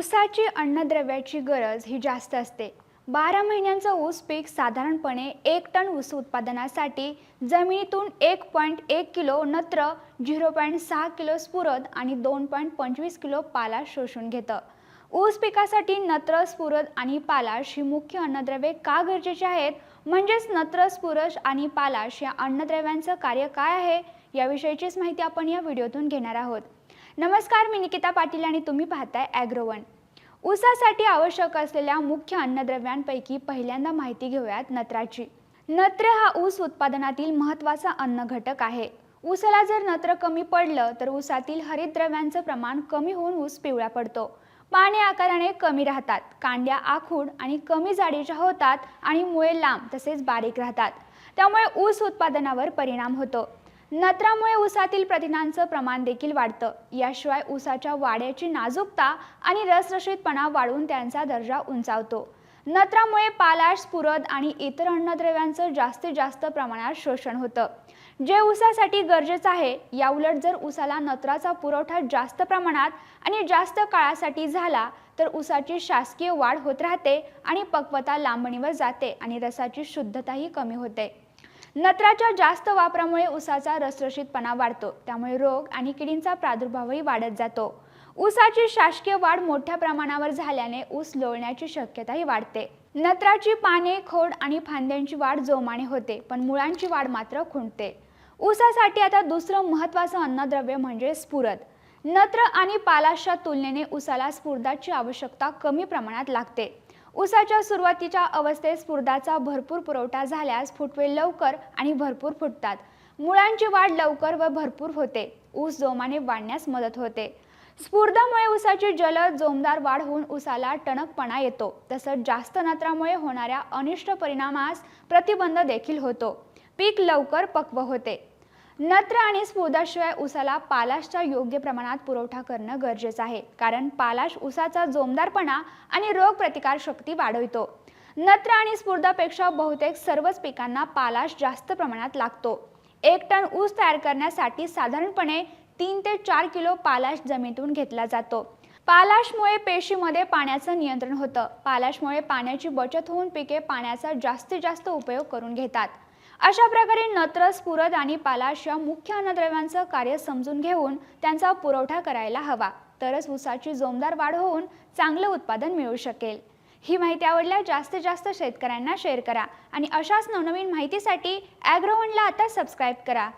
ऊसाची अन्नद्रव्याची गरज ही जास्त असते. बारा महिन्यांचं ऊस पीक साधारणपणे एक टन ऊस उत्पादनासाठी जमिनीतून एक पॉईंट एक किलो नत्र झिरो पॉईंट सहा किलो स्फुरद आणि दोन पॉईंट पंचवीस किलो पालाश शोषून घेतं. ऊस पिकासाठी नत्र स्फुरद आणि पालाश ही मुख्य अन्नद्रव्ये का गरजेचे आहेत? म्हणजेच नत्र स्फुरश आणि पालाश या अन्नद्रव्यांचं कार्य काय आहे? याविषयीचीच माहिती आपण या व्हिडिओतून घेणार आहोत. नमस्कार मी निकिता पाटील आणि तुम्ही पाहताय ॲग्रोवन ऊसासाठी आवश्यक असलेल्या मुख्य अन्नद्रव्यांपैकी पहिल्यांदा माहिती घेऊयात नत्राची. नत्र हा ऊस उत्पादनातील महत्त्वाचा अन्न घटक आहे. ऊसाला जर नत्र कमी पडलं तर ऊसातील हरितद्रव्यांचं प्रमाण कमी होऊन ऊस पिवळा पडतो. पाने आकाराने कमी राहतात कांड्या आखूड आणि कमी जाडीच्या होतात आणि मुळे लांब तसेच बारीक राहतात. त्यामुळे ऊस उत्पादनावर परिणाम होतो. नत्रामुळे ऊसातील प्रथिनांचं प्रमाण देखील वाढतं. याशिवाय ऊसाच्या वाड्याची नाजूकता आणि रसरशीतपणा वाढून त्यांचा दर्जा उंचावतो. नत्रामुळे पालाश स्फुरद आणि इतर अन्नद्रव्यांचं जास्तीत जास्त प्रमाणात शोषण होतं. जे ऊसासाठी गरजेचं आहे याउलट जर ऊसाला नत्राचा पुरवठा जास्त प्रमाणात आणि जास्त काळासाठी झाला तर ऊसाची शासकीय वाढ होत राहते आणि पक्वता लांबणीवर जाते आणि रसाची शुद्धताही कमी होते. नत्राच्या जास्त वापरामुळे उसाचा रसरशीतपणा वाढतो. त्यामुळे रोग आणि किडींचा प्रादुर्भावही वाढत जातो. ऊसाची शासकीय वाढ मोठ्या प्रमाणावर झाल्याने ऊस लोळण्याची शक्यताही वाढते. नत्राची पाने खोड आणि फांद्यांची वाढ जोमाने होते पण मुळांची वाढ मात्र खुंटते. ऊसासाठी आता दुसरं महत्त्वाचं अन्नद्रव्य म्हणजे स्फुरद. नत्र आणि पालाशच्या तुलनेने ऊसाला स्फुरदाची आवश्यकता कमी प्रमाणात लागते. ऊसाच्या सुरुवातीच्या अवस्थेत स्फुर्दाचा भरपूर पुरवठा झाल्यास फुटवे लवकर आणि भरपूर फुटतात. मुळांची वाढ लवकर व भरपूर होते. ऊस जोमाने वाढण्यास मदत होते. स्फुर्दामुळे ऊसाची जलद जोमदार वाढ होऊन ऊसाला टणकपणा येतो. तसंच जास्त नत्रामुळे होणाऱ्या अनिष्ट परिणामास प्रतिबंध देखील होतो. पीक लवकर पक्व होते. नत्र आणि स्फोदाशिवाय उसाला पालाशच्या योग्य प्रमाणात पुरवठा करणं गरजेचं आहे. कारण पालाश उसाचा जोमदारपणा आणि रोग प्रतिकार शक्ती वाढवितो. नत्र आणि स्फुरदापेक्षा बहुतेक सर्वच पिकांना पालाश जास्त प्रमाणात लागतो. एक टन ऊस तयार करण्यासाठी साधारणपणे तीन ते चार किलो पालाश जमिनीतून घेतला जातो. पालाशमुळे पेशीमध्ये पाण्याचं नियंत्रण होतं. पालाशमुळे पाण्याची बचत होऊन पिके पाण्याचा जास्तीत जास्त उपयोग करून घेतात. अशा प्रकारे नत्र स्फुरद आणि पालाश या मुख्य अन्नद्रव्यांचं कार्य समजून घेऊन त्यांचा पुरवठा करायला हवा. तरच ऊसाची जोमदार वाढ होऊन चांगलं उत्पादन मिळू शकेल. ही माहिती आवडल्यास जास्तीत जास्त शेतकऱ्यांना शेअर करा आणि अशाच नवनवीन माहितीसाठी ॲग्रोवनला आता सबस्क्राईब करा.